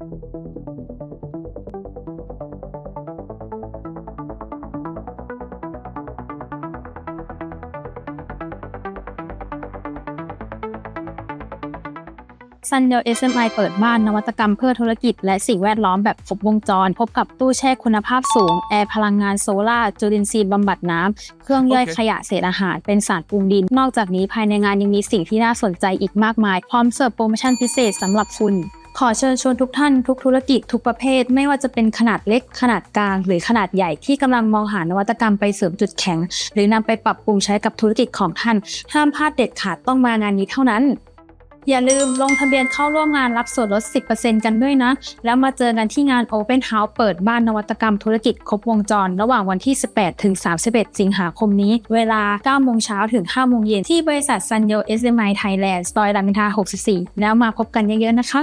ซันเดล SMI เปิดบ้านนวัตกรรมเพื่อธุรกิจ และสิ่งแวดล้อมแบบครบวงจร พบกับตู้แช่คุณภาพสูง แอร์พลังงานโซลาร์จุลินทรีย์บำบัดน้ำ เครื่องย่อยขยะเศษอาหาร เป็นสารปรุงดิน นอกจากนี้ภายในงานยังมีสิ่งที่น่าสนใจอีกมากมาย พร้อมเสิร์ฟโปรโมชั่นพิเศษสำหรับคุณ ขอเชิญชวนทุกท่านทุกธุรกิจทุกประเภท ไม่ว่าจะเป็นขนาดเล็กขนาดกลาง หรือขนาดใหญ่ที่กำลังมองหานวัตกรรมไปเสริมจุดแข็ง หรือนำไปปรับปรุงใช้กับธุรกิจของท่าน ห้ามพลาดเด็ดขาดต้องมางานนี้เท่านั้น อย่าลืมลงทะเบียนเข้าร่วมงานรับส่วนลด 10%กันด้วยนะ แล้วมาเจอกันที่งาน Open House เปิดบ้านนวัตกรรมธุรกิจครบวงจร ระหว่างวันที่ 18 ถึง 31 สิงหาคมนี้ เวลา 9 โมงเช้าถึง 5 โมงเย็นที่บริษัท Sanyo SMI Thailand ซอยรามอินทรา64 แล้วมาพบกันเยอะๆนะคะ